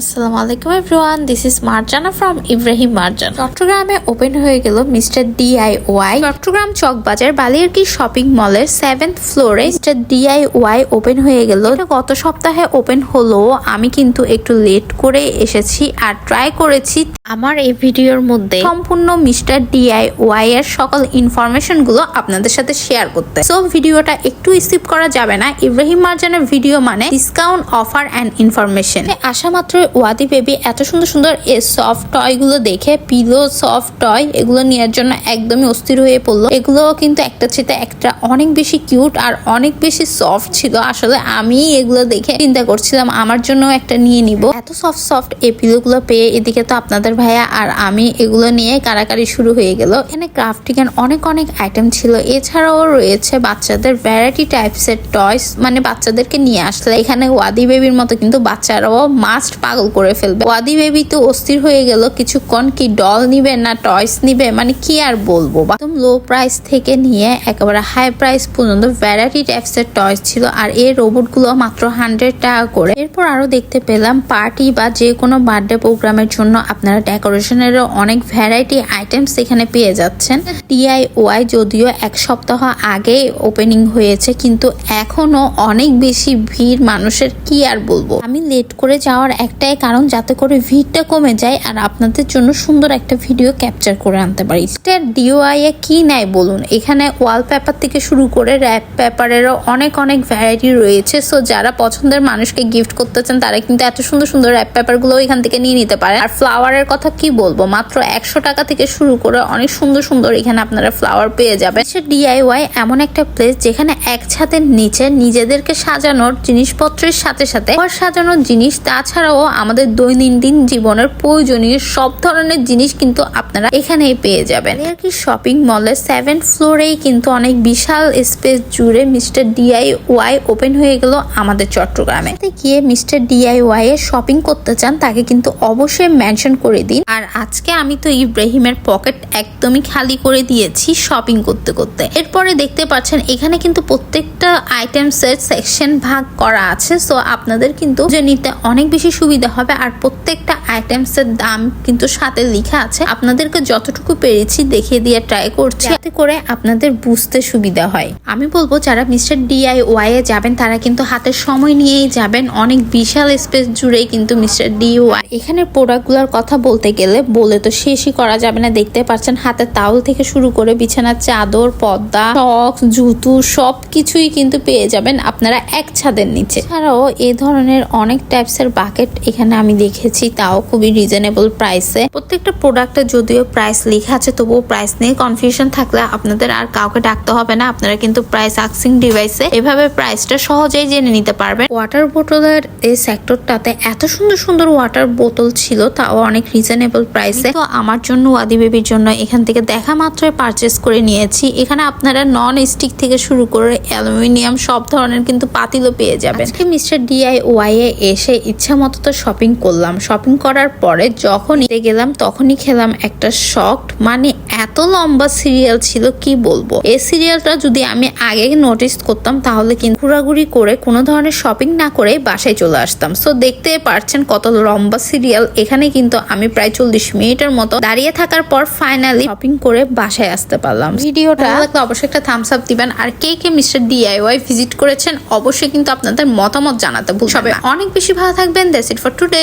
আসসালামু আলাইকুম everyone this is Marjana from Ibrahim Marjan. চট্টগ্রামে ওপেন হয়ে গেল mister DIY Chattogram Chawkbazar Baliarki shopping মলের সেভেন্থ ফ্লোরে মিস্টার ডিআইওয়াই ওপেন হয়ে গেল। গত সপ্তাহে ওপেন হলো। আমি কিন্তু একটু লেট করে এসেছি আর ট্রাই করেছি। আমার এই ভিডিওর মধ্যে সম্পূর্ণ মিস্টার ডিআইওয়াই এর সকল ইনফরমেশনগুলো আপনাদের সাথে শেয়ার করতে। সো ভিডিওটা একটু স্কিপ করা যাবে না। ইব্রাহিম মার্জানের ভিডিও মানে ডিসকাউন্ট অফার অ্যান্ড ইনফরমেশন আসা মাত্র ওয়াদি বেবি এত সুন্দর সুন্দর এই সফট টয়গুলো দেখে পিলো সফট টয় এগুলো নেওয়ার জন্য একদমই অস্থির হয়ে পড়ল। এগুলো কিন্তু একটা চেতে একটা অনেক বেশি কিউট আর অনেক বেশি সফট ছিল। আসলে আমি এগুলো দেখে চিন্তা করছিলাম, আমার জন্য একটা নিয়ে নিব। এত সফট সফট এই পিলো গুলো পেয়ে এদিকে তো আপনাদের ভাইয়া আর আমি এগুলো নিয়ে কারাকারি শুরু হয়ে গেল। এখানে ক্রাফটিং এর অনেক অনেক আইটেম ছিল। এছাড়াও রয়েছে বাচ্চাদের ভ্যারাইটি টাইপস এর টয়স মানে বাচ্চাদেরকে নিয়ে আসলে এখানে ওয়াদি বেবির মতো কিন্তু বাচ্চারাও মাস্ট পাগল করে ফেলবে। ওয়াদি বেবি তো অস্থির হয়ে গেল, কিছুক্ষণ কি ডল নিবে না টয়স নিবে? মানে কি আর বলব? একদম লো প্রাইস থেকে নিয়ে একেবারে হাই প্রাইস পর্যন্ত ভ্যারাইটি টাইপস এর টয়স ছিল, আর এই রোবটগুলো মাত্র হান্ড্রেড টাকা করে। এরপর আরও দেখতে পেলাম পার্টি বা যে কোনো বার্থডে প্রোগ্রামের জন্য আপনারা ডেকোরেশনেরও অনেক ভ্যারাইটি আইটেমস এখানে পেয়ে যাচ্ছেন। ডিআইওয়াই যদিও এক সপ্তাহ আগে ওপেনিং হয়েছে, কিন্তু এখনও অনেক বেশি ভিড় মানুষের কি আর বলব? আমি লেট করে যাওয়ার একটাই কারণ যাতে করে ভিড়টা কমে যায় আর আপনাদের জন্য সুন্দর একটা ভিডিও ক্যাপচার করে আনতে পারি। স্টার ডিওআই এ কি নেয় বলুন? এখানে ওয়ালপেপার থেকে শুরু করে র্যাপ পেপারেরও অনেক অনেক ভ্যারাইটি রয়েছে। সো যারা পছন্দের মানুষকে গিফট করতে চান, তারা কিন্তু এত সুন্দর সুন্দর র্যাপ পেপারগুলো এখান থেকে নিয়ে নিতে পারে। আর ফ্লাওয়ারের কথা কি বলব? মাত্র একশো টাকা থেকে শুরু করে অনেক সুন্দর সুন্দর এখানে আপনারা ফ্লাওয়ার পেয়ে যাবেন। সে ডিআইওয়াই এমন একটা প্লেস যেখানে এক ছাদের নিচে নিজেদেরকে সাজানোর জিনিসপত্রের সাথে সাথে ঘর সাজানোর জিনিস, তাছাড়াও আমাদের দৈনন্দিন জীবনের প্রয়োজনীয় সব ধরনের জিনিস কিন্তু আপনারা এখানেই পেয়ে যাবেন। আর কি শপিং মলের সেভেন ফ্লোরেই কিন্তু অনেক বিশাল স্পেস জুড়ে মিস্টার ডিআইওয়াই ওপেন হয়ে গেল আমাদের চট্টগ্রামে। গিয়ে মিস্টার ডিআইওয়াই এর শপিং করতে চান, তাকে কিন্তু অবশ্যই মেনশন করে দিন। আর আজকে আমি তো ইব্রাহিমের পকেট একদমই খালি করে দিয়েছি শপিং করতে করতে। এরপরে দেখতে পাচ্ছেন, এখানে কিন্তু প্রত্যেকটা আইটেমস এর সেকশন ভাগ করা আছে সো আপনাদের কিন্তু নিতে অনেক বেশি সুবিধা হবে আর প্রত্যেকটা আইটেমস এর দাম কিন্তু সাথে লেখা আছে। আপনাদেরকে যতটুকু পেরেছি দেখিয়ে দিয়ে ট্রাই করছি। যাতে করে আপনাদের বুঝতে সুবিধা হয়। আমি বলব, যারা মিস্টার ডিআইওয়াই এ যাবেন, তারা কিন্তু হাতে সময় নিয়েই যাবেন। অনেক বিশাল স্পেস জুড়েই কিন্তু মিস্টার ডিওয়াই এখানে প্রোডাক্টগুলোর কথা বলতে গেলে বলে তো শেষই করা যাবে না। দেখতে পাচ্ছেন, হাতে তাওল থেকে শুরু করে বিছানার চাদর, পর্দা সক্স জুতো সব কিছুই কিন্তু পেয়ে যাবেন আপনারা এক ছাদের নিচে। এছাড়াও এ ধরনের অনেক টাইপস এর বাকেট এখানে আমি দেখেছি, তাও খুবই রিজনেবল প্রাইসে প্রত্যেকটা প্রোডাক্টে যদিও প্রাইস লেখা আছে, তবুও প্রাইস নিয়ে কনফিউশন থাকলে আপনাদের আর কাউকে ডাকতে হবে না। আপনারা কিন্তু প্রাইস আকসিং ডিভাইসে এভাবে প্রাইসটা সহজেই জেনে নিতে পারবেন। ওয়াটার বোতলের এই সেক্টরটাতে এত সুন্দর সুন্দর ওয়াটার বোতল ছিল, তাও অনেক রিজনেবল প্রাইসে তো আমার জন্য, ওয়াদি বেবির জন্য এখান থেকে দেখা মাত্রই পারচেস করে নিয়েছি। এখানে আপনারা নন স্টিক থেকে শুরু করে অ্যালুমিনিয়াম সব ধরনের কিন্তু পাতিলও পেয়ে যাবেন। আজকে মিস্টার ডিআইওয়াই এ এসে ইচ্ছা মতো তো শপিং করলাম। শপিং করার পরে যখন নিতে গেলাম তখনই খেলাম একটা শকড। মানে এত লম্বা সিরিয়াল ছিল কি বলব? এই সিরিয়ালটা যদি আমি আগে নোটিস করতাম তাহলে কিন্তু ঘোরাঘুরি করে কোনো ধরনের শপিং না করে বাসায় চলে আসতাম। সো দেখতে পারছেন কত লম্বা সিরিয়াল এখানে কিন্তু আমি প্রায় চল্লিশ মিনিটের মতো দাঁড়িয়ে থাকার পর ফাইনালি শপিং করে বাসায় আসতে পারলাম। ভিডিওটা লাগলে অবশ্যই একটা থামস আপ দিবেন। আর কে কে মিস্টার ডিআইওয়াই ভিজিট করেছেন অবশ্যই কিন্তু আপনাদের মতামত জানাতে ভুল সবাই অনেক বেশি ভালো থাকবেন। That's it for today